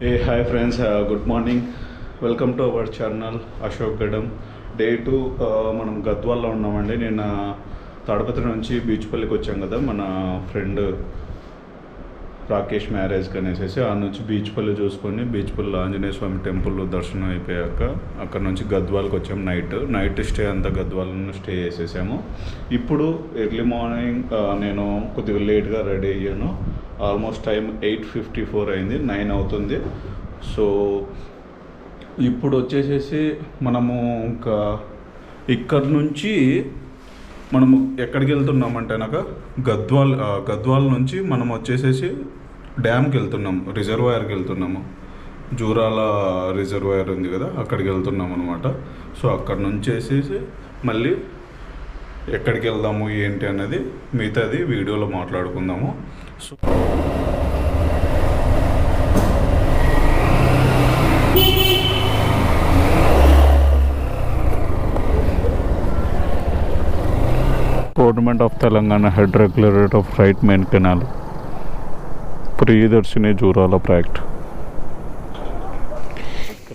Hey hi friends good morning welcome to our channel Ashok Gadam day two మనం గద్వాల్లో ఉన్నామండి. నిన్న uh, తడపతి నుంచి బీచ్పల్లికి వచ్చాం కదా మన ఫ్రెండ్ రాకేష్ మ్యారేజ్కి అనేసి ఆ నుంచి బీచ్పల్లి చూసుకొని బీచ్పల్లి ఆంజనేయ స్వామి టెంపుల్ దర్శనం అయిపోయాక అక్కడ నుంచి గద్వాల్కి వచ్చాము నైట్. నైట్ స్టే అంతా గద్వాలను స్టే చేసేసాము. ఇప్పుడు ఎర్లీ మార్నింగ్ uh, నేను కొద్దిగా లేట్గా రెడీ అయ్యాను. Almost time eight fifty four అయింది నైన్ అవుతుంది. సో ఇప్పుడు వచ్చేసేసి మనము ఇంకా ఇక్కడ నుంచి మనము ఎక్కడికి వెళ్తున్నామంటే అనక గద్వాల్ గద్వాల్ నుంచి మనం వచ్చేసేసి డ్యామ్కి వెళ్తున్నాము రిజర్వాయర్కి వెళ్తున్నాము. జూరాల రిజర్వాయర్ ఉంది కదా అక్కడికి వెళ్తున్నాం అనమాట సో అక్కడ నుంచి వేసేసి మళ్ళీ ఎక్కడికి వెళ్దాము ఏంటి అన్నది మిగతాది వీడియోలో మాట్లాడుకుందాము. So government of Telangana head regulator of right main canal Priyadarshini Jurala project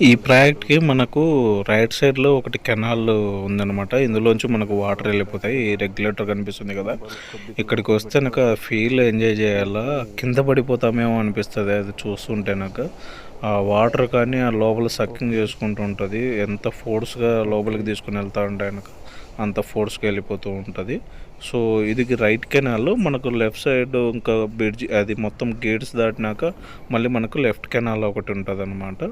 ఈ ప్రాజెక్ట్కి మనకు రైట్ సైడ్లో ఒకటి కెనాల్ ఉందన్నమాట. ఇందులోంచి మనకు వాటర్ వెళ్ళిపోతాయి. ఈ రెగ్యులేటర్ కనిపిస్తుంది కదా. ఇక్కడికి వస్తే నాకు ఫీల్ ఎంజాయ్ చేయాలా? కింద పడిపోతామేమో అనిపిస్తుంది. అది చూస్తుంటే నాకు. ఆ వాటర్ కానీ ఆ లోపల సక్కింగ్ చేసుకుంటూ ఉంటుంది. ఎంత ఫోర్స్గా లోపలికి తీసుకుని వెళ్తా ఉంటే నాకు అంత ఫోర్స్గా వెళ్ళిపోతూ ఉంటుంది. సో ఇది రైట్ కెనాల్ మనకు లెఫ్ట్ సైడ్ ఇంకా బ్రిడ్జ్ అది మొత్తం గేట్స్ దాటినాక మళ్ళీ మనకు లెఫ్ట్ కెనాల్ ఒకటి ఉంటుంది అనమాట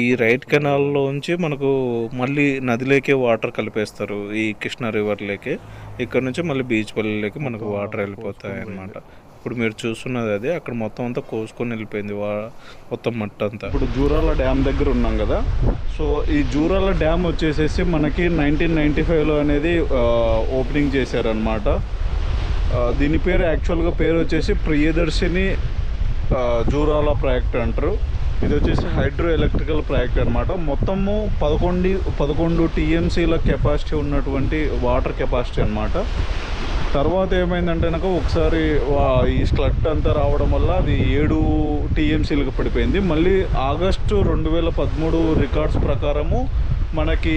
ఈ రైట్ కెనాల్లోంచి మనకు మళ్ళీ నదిలోకే వాటర్ కలిపేస్తారు ఈ కృష్ణా రివర్లోకే ఇక్కడ నుంచి మళ్ళీ బీచ్ పల్లిలోకి మనకు వాటర్ వెళ్ళిపోతాయి అన్నమాట ఇప్పుడు మీరు చూస్తున్నది అది అక్కడ మొత్తం అంతా కోసుకొని వెళ్ళిపోయింది వా మొత్తం మట్టి అంతా. ఇప్పుడు జూరాల డ్యామ్ దగ్గర ఉన్నాం కదా సో ఈ జూరాల డ్యామ్ వచ్చేసేసి మనకి నైన్టీన్ నైంటీ ఫైవ్లో అనేది ఓపెనింగ్ చేశారనమాట దీని పేరు యాక్చువల్గా పేరు వచ్చేసి ప్రియదర్శిని జూరాల ప్రాజెక్ట్ అంటారు. ఇది వచ్చేసి హైడ్రో ఎలక్ట్రికల్ ప్రాజెక్ట్ అనమాట మొత్తము పదకొండు పదకొండు టీఎంసీల కెపాసిటీ ఉన్నటువంటి వాటర్ కెపాసిటీ అనమాట తర్వాత ఏమైందంటే కనుక ఒకసారి వా- ఈ స్లట్ అంతా రావడం వల్ల అది ఏడు టీఎంసీలకు పడిపోయింది. మళ్ళీ ఆగస్టు రెండు వేల పదమూడు రికార్డ్స్ ప్రకారము మనకి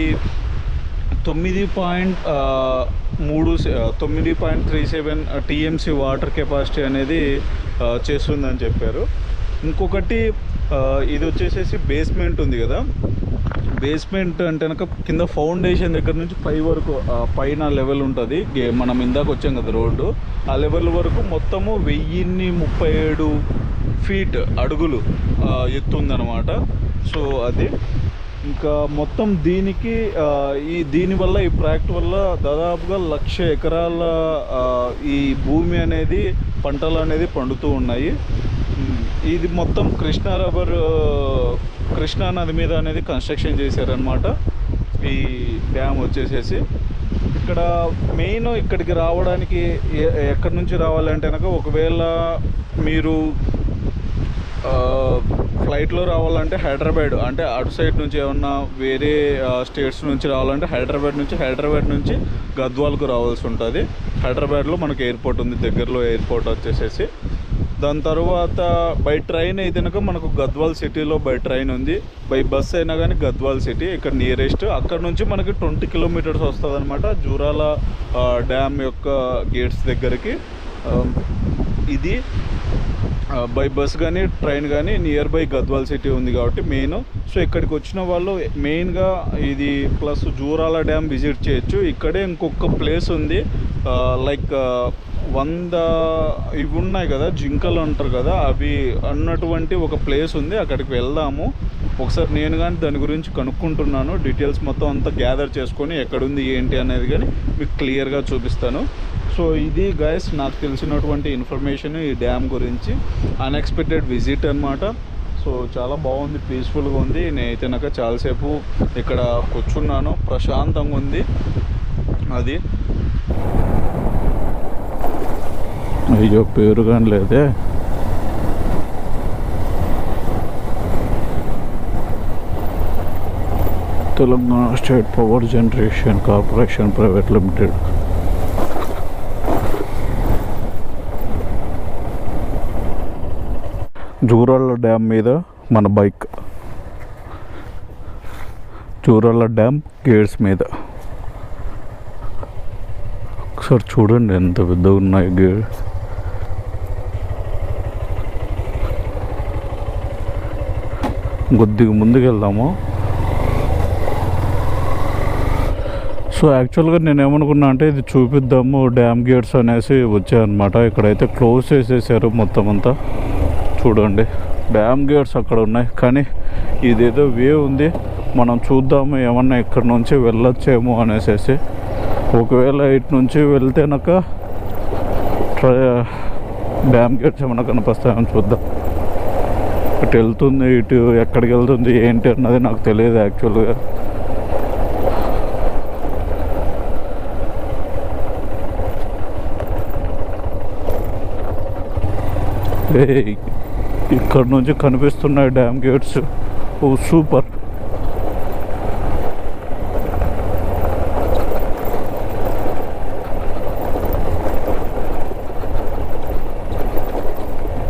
తొమ్మిది పాయింట్ మూడు తొమ్మిది point three seven TMC water capacity అనేది చేస్తుందని చెప్పారు. ఇంకొకటి ఇది వచ్చేసేసి బేస్మెంట్ ఉంది కదా. బేస్మెంట్ అంటే కనుక కింద ఫౌండేషన్ దగ్గర నుంచి పై వరకు పైన లెవెల్ ఉంటుంది. గే- మనం ఇందాక వచ్చాం కదా రోడ్డు. ఆ లెవెల్ వరకు మొత్తము వెయ్యిన్ని ముప్పై ఏడు ఫీట్ అడుగులు ఎత్తుందనమాట ఎత్తు ఉందన్నమాట. సో అది. ఇంకా మొత్తం దీనికి ఈ దీనివల్ల ఈ ప్రాజెక్ట్ వల్ల దాదాపుగా లక్ష ఎకరాల ఈ భూమి అనేది పంటలు అనేది పండుతూ ఉన్నాయి. ఇది మొత్తం కృష్ణా రబ్బర్ కృష్ణా నది మీద అనేది కన్స్ట్రక్షన్ చేశారనమాట ఈ డ్యామ్ వచ్చేసేసి. ఇక్కడ మెయిన్ ఇక్కడికి రావడానికి ఎ- ఎక్కడి నుంచి రావాలంటే కనుక ఒకవేళ మీరు ఫ్లైట్లో రావాలంటే హైదరాబాద్ అంటే అటు సైడ్ నుంచి ఏమన్నా వేరే స్టేట్స్ నుంచి రావాలంటే హైదరాబాద్ నుంచి హైదరాబాద్ నుంచి గద్వాల్కు రావాల్సి ఉంటుంది. హైదరాబాద్లో మనకి ఎయిర్పోర్ట్ ఉంది దగ్గరలో ఎయిర్పోర్ట్ వచ్చేసేసి. దాని తర్వాత బై ట్రైన్ అయితే కనుక మనకు గద్వాల్ సిటీలో బై ట్రైన్ ఉంది. బై బస్ అయినా కానీ గద్వాల్ సిటీ ఇక్కడ నియరెస్ట్ అక్కడ నుంచి మనకి ట్వంటీ కిలోమీటర్స్ వస్తుంది అనమాట జూరాల డ్యామ్ యొక్క గేట్స్ దగ్గరికి. ఇది బై బస్ కానీ ట్రైన్ కానీ నియర్ బై గద్వాల్ సిటీ ఉంది కాబట్టి మెయిన్. సో ఇక్కడికి వచ్చిన వాళ్ళు మెయిన్గా ఇది ప్లస్ జూరాల డ్యామ్ విజిట్ చేయొచ్చు. ఇక్కడే ఇంకొక ప్లేస్ ఉంది. లైక్ వంద ఇవి ఉన్నాయి కదా జింకలు అంటారు కదా అవి అన్నటువంటి ఒక ప్లేస్ ఉంది అక్కడికి వెళ్దాము. ఒకసారి నేను కానీ దాని గురించి కనుక్కుంటున్నాను డీటెయిల్స్ మొత్తం అంతా గ్యాదర్ చేసుకొని ఎక్కడుంది ఏంటి అనేది కానీ మీకు క్లియర్గా చూపిస్తాను. సో ఇది గైస్ నాకు తెలిసినటువంటి ఇన్ఫర్మేషన్ ఈ డ్యామ్ గురించి. అన్ఎక్స్పెక్టెడ్ విజిట్ అనమాట సో చాలా బాగుంది పీస్ఫుల్గా ఉంది. నేనైతే నాకు చాలాసేపు ఇక్కడ కూర్చున్నాను ప్రశాంతంగా ఉంది. అది. అయ్యో పేరు కానీ లేదే. Telangana state power generation corporation private limited. Jurala dam మీద మన బైక్. జూరాల డ్యామ్ గేట్స్ మీద. ఒకసారి చూడండి ఎంత పెద్దగా ఉన్నాయి గేట్స్ కొద్దిగా ముందుకెళ్దాము. సో యాక్చువల్గా నేను ఏమనుకున్నా అంటే ఇది చూపిద్దాము డ్యామ్ గేట్స్ అనేసి వచ్చాయన్నమాట. ఇక్కడైతే క్లోజ్ చేసేసారు మొత్తం అంతా. చూడండి డ్యామ్ గేట్స్ అక్కడ ఉన్నాయి. కానీ ఇదేదో వే ఉంది. మనం చూద్దాము ఏమన్నా ఇక్కడ నుంచి వెళ్ళొచ్చేమో అనేసి ఒకవేళ ఇటు నుంచి వెళ్తేనక ట్రై డ్యామ్ గేట్స్ ఏమన్నా కనిపిస్తాయని చూద్దాం. ఇటు వెళ్తుంది ఇటు ఎక్కడికి వెళ్తుంది ఏంటి అన్నది నాకు తెలియదు యాక్చువల్గా ఇక్కడ నుంచి కనిపిస్తున్నాయి డ్యామ్ గేట్స్. ఓ సూపర్.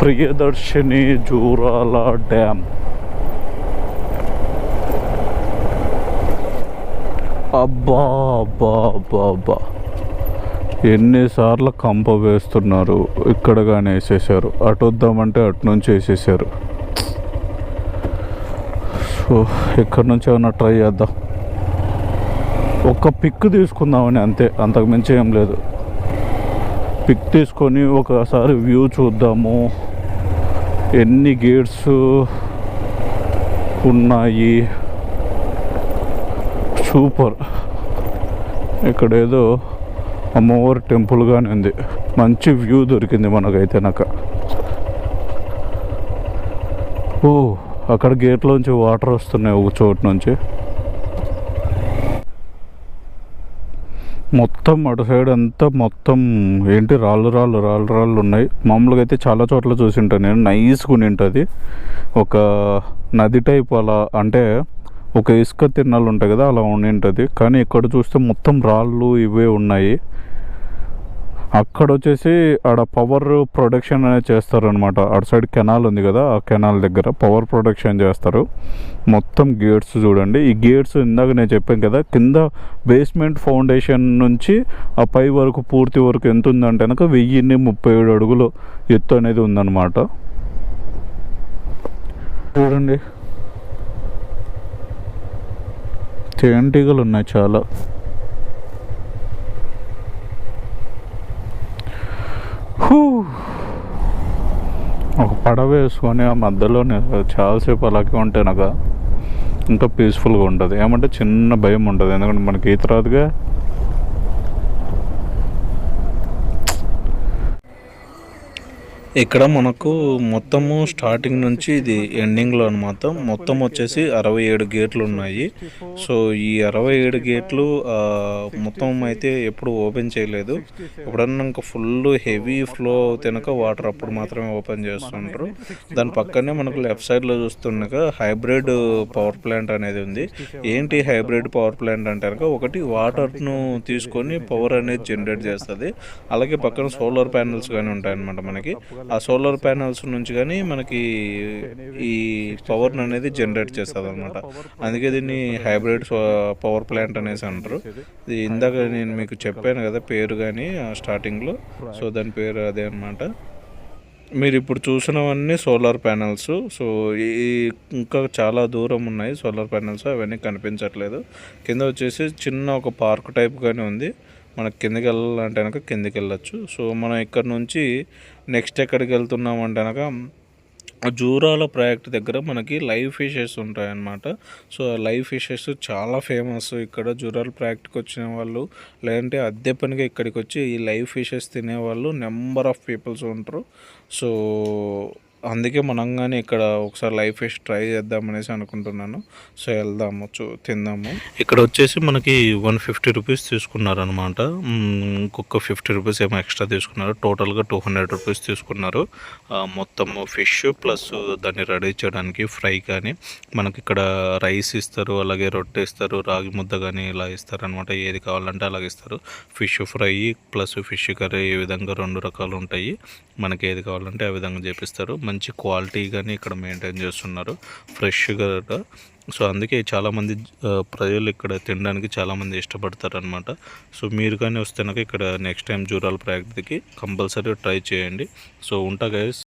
ప్రియదర్శిని జూరాల డ్యామ్. అబ్బా అబ్బా అబ్బా అబ్బా. ఎన్నిసార్లు కంప వేస్తున్నారు. ఇక్కడ కానీ వేసేసారు అటు వద్దామంటే అటు నుంచి వేసేసారు సో ఇక్కడ నుంచి ఏమైనా ట్రై చేద్దాం. ఒక్క పిక్ తీసుకుందామని అంతే. అంతకు మించి ఏం లేదు. పిక్ తీసుకొని ఒకసారి వ్యూ చూద్దాము. ఎన్ని గేట్స్ ఉన్నాయి? సూపర్. ఇక్కడ ఏదో అమ్మవారి టెంపుల్ గానే ఉంది. మంచి వ్యూ దొరికింది మనకైతే నాకు. ఓ అక్కడ గేట్లోంచి వాటర్ వస్తున్నాయి ఒక చోటు నుంచి. మొత్తం అటు సైడ్ అంతా మొత్తం ఏంటి రాళ్ళు రాళ్ళు రాళ్ళు రాళ్ళు ఉన్నాయి. మామూలుగా అయితే చాలా చోట్ల చూసింటాను నేను. నైస్గా ఉంటుంది ఒక నది టైప్ అలా అంటే ఒక ఇసుక తిన్నాలు ఉంటాయి కదా అలా ఉండింటుంది కానీ ఇక్కడ చూస్తే మొత్తం రాళ్ళు ఇవే ఉన్నాయి. అక్కడ వచ్చేసి ఆడ పవర్ ప్రొడక్షన్ అనేది చేస్తారు అనమాట అటు సైడ్ కెనాల్ ఉంది కదా ఆ కెనాల్ దగ్గర పవర్ ప్రొడక్షన్ చేస్తారు. మొత్తం గేట్స్ చూడండి. ఈ గేట్స్ ఇందాక నేను చెప్పాను కదా కింద బేస్మెంట్ ఫౌండేషన్ నుంచి ఆ పై వరకు పూర్తి వరకు ఎంత ఉందంటే కనుక వెయ్యిన్ని ముప్పై ఏడు అడుగులు ఎత్తు అనేది ఉందన్నమాట. చూడండి. తేనెటీగలు ఉన్నాయి చాలా. ఒక పడవ వేసుకొని ఆ మధ్యలో చాలాసేపు అలాగే ఉంటే నాకు ఇంకా పీస్ఫుల్గా ఉంటుంది. ఏమంటే చిన్న భయం ఉంటుంది. ఎందుకంటే మనకి ఈత రాదుగా. ఇక్కడ మనకు మొత్తము స్టార్టింగ్ నుంచి ఇది ఎండింగ్లో అనమాట మొత్తం వచ్చేసి అరవై ఏడు గేట్లు ఉన్నాయి. సో ఈ అరవై ఏడు గేట్లు ఆ, మొత్తం అయితే ఎప్పుడు ఓపెన్ చేయలేదు. ఎప్పుడన్నా ఇంకా ఫుల్ హెవీ ఫ్లో తినక వాటర్ అప్పుడు మాత్రమే ఓపెన్ చేస్తుంటారు దాని పక్కనే మనకు లెఫ్ట్ సైడ్లో చూస్తున్నాక హైబ్రిడ్ పవర్ ప్లాంట్ అనేది ఉంది. ఏంటి హైబ్రిడ్ పవర్ ప్లాంట్ అంటే కనుక ఒకటి వాటర్ను తీసుకొని పవర్ అనేది జనరేట్ చేస్తుంది. అలాగే పక్కన సోలార్ ప్యానల్స్ కానీ ఉంటాయన్నమాట మనకి. ఆ సోలార్ ప్యానల్స్ నుంచి కానీ మనకి ఈ పవర్ అనేది జనరేట్ చేస్తుంది అనమాట అందుకే దీన్ని హైబ్రిడ్ పవర్ ప్లాంట్ అనేసి అంటారు. ఇది ఇందాక నేను మీకు చెప్పాను కదా పేరు కానీ స్టార్టింగ్లో. సో దాని పేరు అదే అనమాట మీరు ఇప్పుడు చూసినవన్నీ సోలార్ ప్యానల్స్. సో ఈ ఇంకా చాలా దూరం ఉన్నాయి సోలార్ ప్యానల్స్ అవన్నీ కనిపించట్లేదు. కింద వచ్చేసి చిన్న ఒక పార్క్ టైప్ కానీ ఉంది. మనకి కిందకి వెళ్ళాలంటే కనుక కిందకి వెళ్ళచ్చు. సో మనం ఇక్కడ నుంచి నెక్స్ట్ ఎక్కడికి వెళ్తున్నామంటే కనుక జూరాల ప్రాజెక్ట్ దగ్గర మనకి లైవ్ ఫిషెస్ ఉంటాయన్నమాట. సో లైవ్ ఫిషెస్ చాలా ఫేమస్ ఇక్కడ జూరాల ప్రాజెక్ట్కి వచ్చిన వాళ్ళు లేదంటే అద్దె పనిగా ఇక్కడికి వచ్చి ఈ లైవ్ ఫిషెస్ తినేవాళ్ళు నెంబర్ ఆఫ్ పీపుల్స్ ఉంటారు. సో అందుకే మనం కానీ ఇక్కడ ఒకసారి లైఫ్ ఫిష్ ట్రై చేద్దాం అనేసి అనుకుంటున్నాను. సో వెళ్దాము చూ తిందాము. ఇక్కడ వచ్చేసి మనకి వన్ ఫిఫ్టీ రూపీస్ తీసుకున్నారనమాట ఇంకొక ఫిఫ్టీ రూపీస్ ఏమో ఎక్స్ట్రా తీసుకున్నారు. టోటల్గా టూ హండ్రెడ్ రూపీస్ తీసుకున్నారు. మొత్తము ఫిష్ ప్లస్ దాన్ని రెడీ చేయడానికి ఫ్రై కానీ మనకి ఇక్కడ రైస్ ఇస్తారు అలాగే రొట్టె ఇస్తారు రాగి ముద్ద కానీ ఇలా ఇస్తారు అనమాట ఏది కావాలంటే అలాగే ఇస్తారు. Fish fry plus fish curry ఈ విధంగా రెండు రకాలు ఉంటాయి. మనకి ఏది కావాలంటే ఆ విధంగా చేపిస్తారు. మంచి క్వాలిటీ కానీ ఇక్కడ మెయింటైన్ చేస్తున్నారు ఫ్రెష్గా సో అందుకే చాలామంది ప్రజలు ఇక్కడ తినడానికి చాలామంది ఇష్టపడతారు అనమాట సో మీరు కానీ వస్తే నాకు ఇక్కడ నెక్స్ట్ టైం జూరాల ప్రాక్టీకి కంపల్సరీ ట్రై చేయండి. సో ఉంటా గైస్